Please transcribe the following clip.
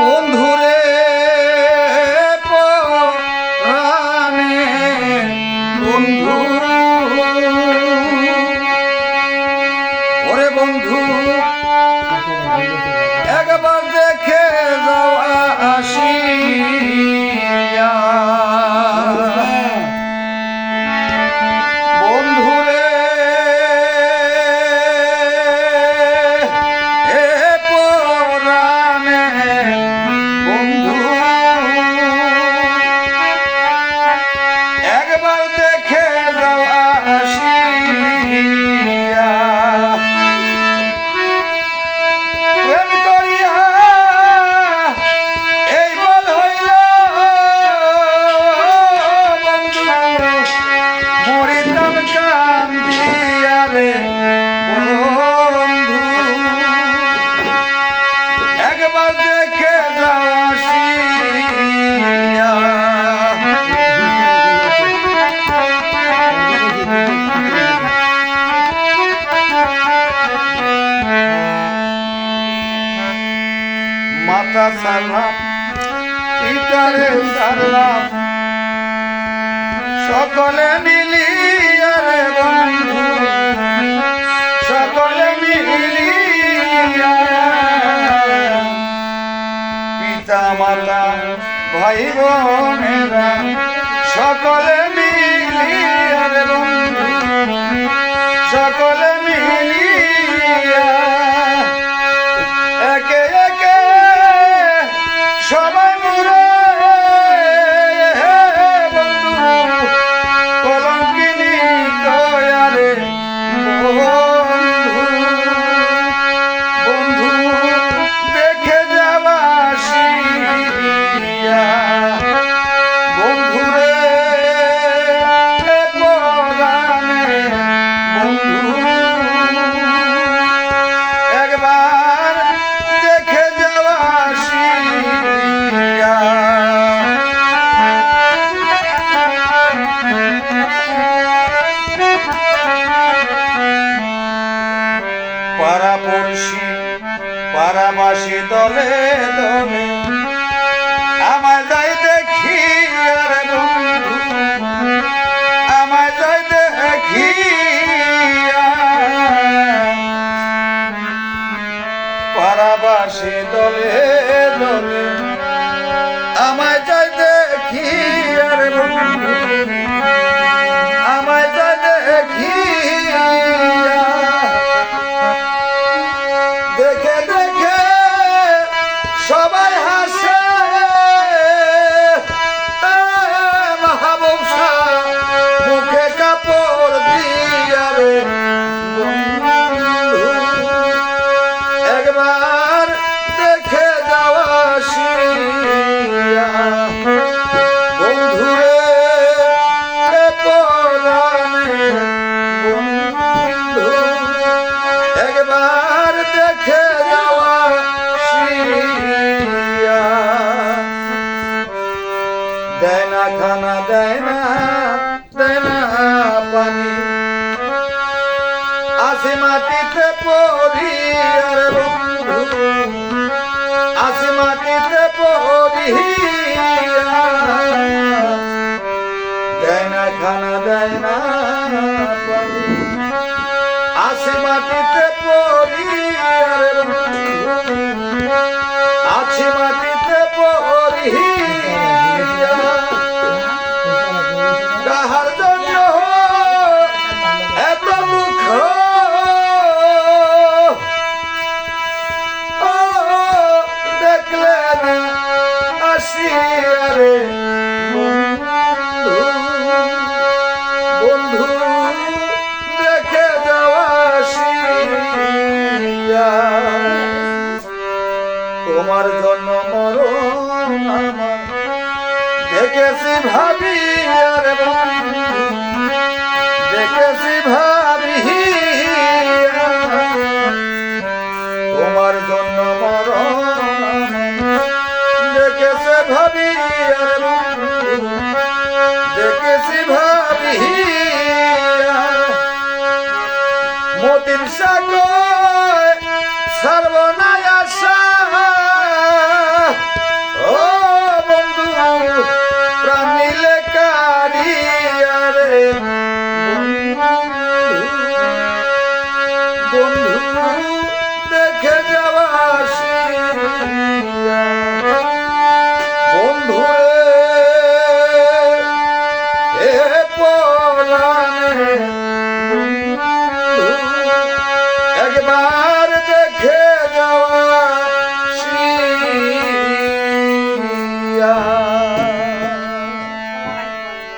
বন্ধুরে পরাণে বন্ধু। ওরে বন্ধু একবার দেখে যাওয়া আসিয়া সকলে মিলিয়া সকলে মিলিয়া পিতা মাতা ভাই সকলে দলে দলে আমার যাই দেখি আর বন্ধু আমায় যাই দেখি পারাবাসে দলে দলে আমায় না খানা দেয় না দেয় না পানি। আসি মাটিতে পড়ি আর বন্ধু। আসি মাটিতে পড়ি খানা দেয় না। মাটিতে ভাবি আর দেখেছি ভাবি। তোমার জন্য মরণ। দেখেছে ভাবি আর দেখেছি ভাবি। আশা কয় পলানে বন্ধু একবার